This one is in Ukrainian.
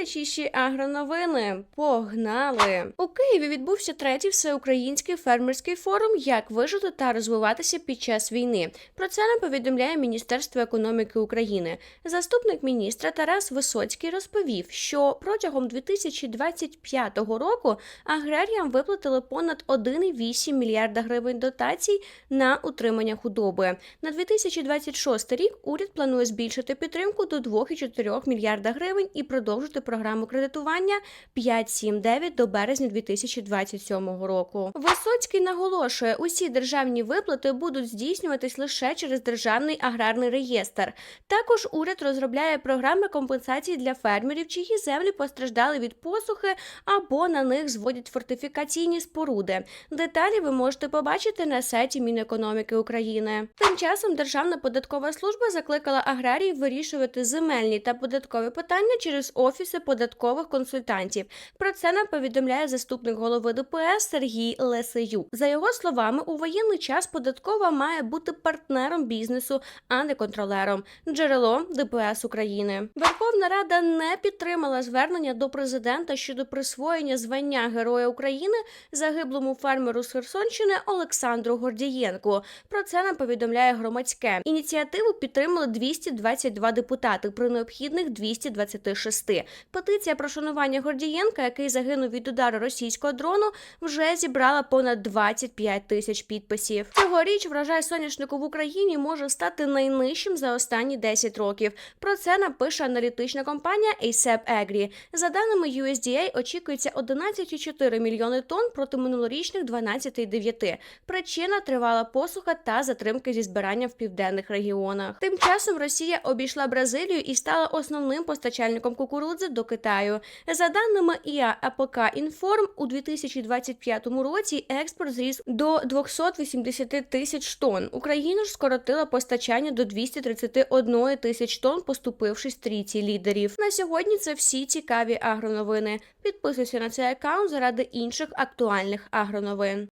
найгарячіші агроновини. Погнали! У Києві відбувся третій всеукраїнський фермерський форум Як вижити та розвиватися під час війни. Про це нам повідомляє Міністерство економіки України. Заступник міністра Тарас Висоцький розповів, що протягом 2025 року аграріям виплатили понад 1,8 мільярда гривень дотацій на утримання худоби. На 2026 рік уряд планує збільшити підтримку до 2,4 мільярда гривень і продовжити програму кредитування 5.7.9 до березня 2027 року. Висоцький наголошує, усі державні виплати будуть здійснюватись лише через державний аграрний реєстр. Також уряд розробляє програми компенсації для фермерів, чиї землі постраждали від посухи або на них зводять фортифікаційні споруди. Деталі ви можете побачити на сайті Мінекономіки України. Тим часом Державна податкова служба закликала аграріїв вирішувати земельні та податкові питання через офіси податкових консультантів. Про це нам повідомляє заступник голови ДПС Сергій Лесеюк. За його словами, у воєнний час податкова має бути партнером бізнесу, а не контролером. Джерело ДПС України. Верховна Рада не підтримала звернення до президента щодо присвоєння звання Героя України загиблому фермеру з Херсонщини Олександру Гордієнку. Про це нам повідомляє громадське. Ініціативу підтримали 222 депутати при необхідних 226. Петиція про шанування Гордієнка, який загинув від удару російського дрону, вже зібрала понад 25 тисяч підписів. Цьогоріч врожай соняшнику в Україні може стати найнижчим за останні 10 років. Про це напише аналітична компанія ASAP Agri. За даними USDA, очікується 11,4 мільйони тонн проти минулорічних 12,9. Причина тривала посуха та затримки зі збиранням в південних регіонах. Тим часом Росія обійшла Бразилію і стала основним постачальником кукурудзи до Китаю. За даними ІА АПК Інформ, у 2025 році експорт зріс до 280 тисяч тонн. Україна ж скоротила постачання до 231 тисяч тонн, поступившись трійці лідерів. На сьогодні це всі цікаві агроновини. Підписуйся на цей аккаунт заради інших актуальних агроновин.